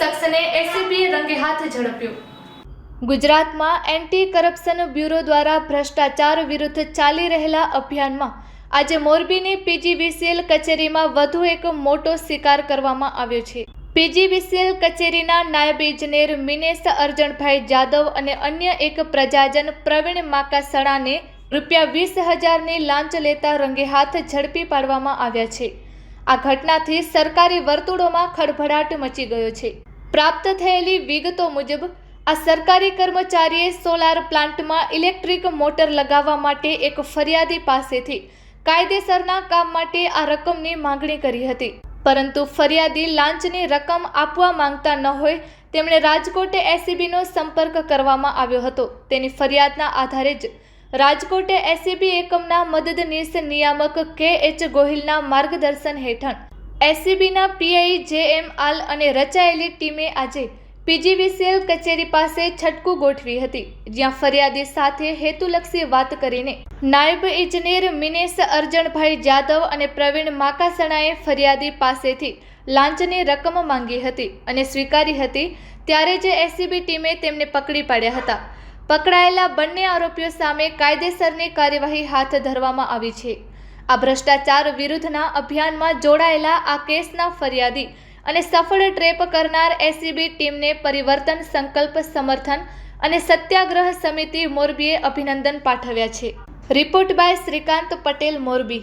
કરપ્શને એસીબીએ રંગે હાથ ઝડપ્યો. ગુજરાતમાં anti corruption bureau દ્વારા ભ્રષ્ટાચાર વિરુદ્ધ ચાલી રહેલા અભિયાનમાં આજે મોરબીની પીજીવીસીએલ કચેરીમાં વધુ એક મોટો શિકાર કરવામાં આવ્યો છે. પીજીવીસીએલ કચેરીના નાયબ ઇજનેર મિનેશ અર્જણભાઈ જાદવ અને અન્ય એક પ્રજાજન પ્રવીણ માકાસણાને રૂપિયા વીસ હજારની લાંચ લેતા રંગે હાથ ઝડપી પાડવામાં આવ્યા છે. આ ઘટનાથી સરકારી વર્તુળોમાં ખળભળાટ મચી ગયો છે. પ્રાપ્ત થયેલી વિગતો મુજબ, આ સરકારી કર્મચારીએ સોલાર પ્લાન્ટમાં ઇલેક્ટ્રિક મોટર લગાવવા માટે એક ફરિયાદી પાસેથી કાયદેસરના કામ માટે આ રકમની માંગણી કરી હતી. પરંતુ ફરિયાદી લાંચની રકમ આપવા માંગતા ન હોય, તેમણે રાજકોટે એસીબીનો સંપર્ક કરવામાં આવ્યો હતો. તેની ફરિયાદના આધારે જ રાજકોટે એસીબી એકમના મદદનીશ નિયામક કે એચ ગોહિલના માર્ગદર્શન હેઠળ એસીબીના પીઆઈ જે એમ આલ અને રચાયેલી ટીમે આજે પીજીવીસીએલ કચેરી પાસે છટકું ગોઠવી હતી, જ્યાં ફરિયાદી સાથે હેતુલક્ષી વાત કરીને નાયબ ઇજનેર મિનેશ અર્જણભાઈ જાદવ અને પ્રવીણ માકાસણાએ ફરિયાદી પાસેથી લાંચની રકમ માંગી હતી અને સ્વીકારી હતી, ત્યારે જ એસીબી ટીમે તેમને પકડી પાડ્યા હતા. પકડાયેલા બંને આરોપીઓ સામે કાયદેસરની કાર્યવાહી હાથ ધરવામાં આવી છે. આ ભ્રષ્ટાચાર વિરુદ્ધના અભિયાનમાં જોડાયેલા આ કેસના ફરિયાદી અને સફળ ટ્રેપ કરનાર એસીબી ટીમને પરિવર્તન સંકલ્પ સમર્થન અને સત્યાગ્રહ સમિતિ મોરબીએ અભિનંદન પાઠવ્યા છે. Report by Shrikant Patel, Morbi.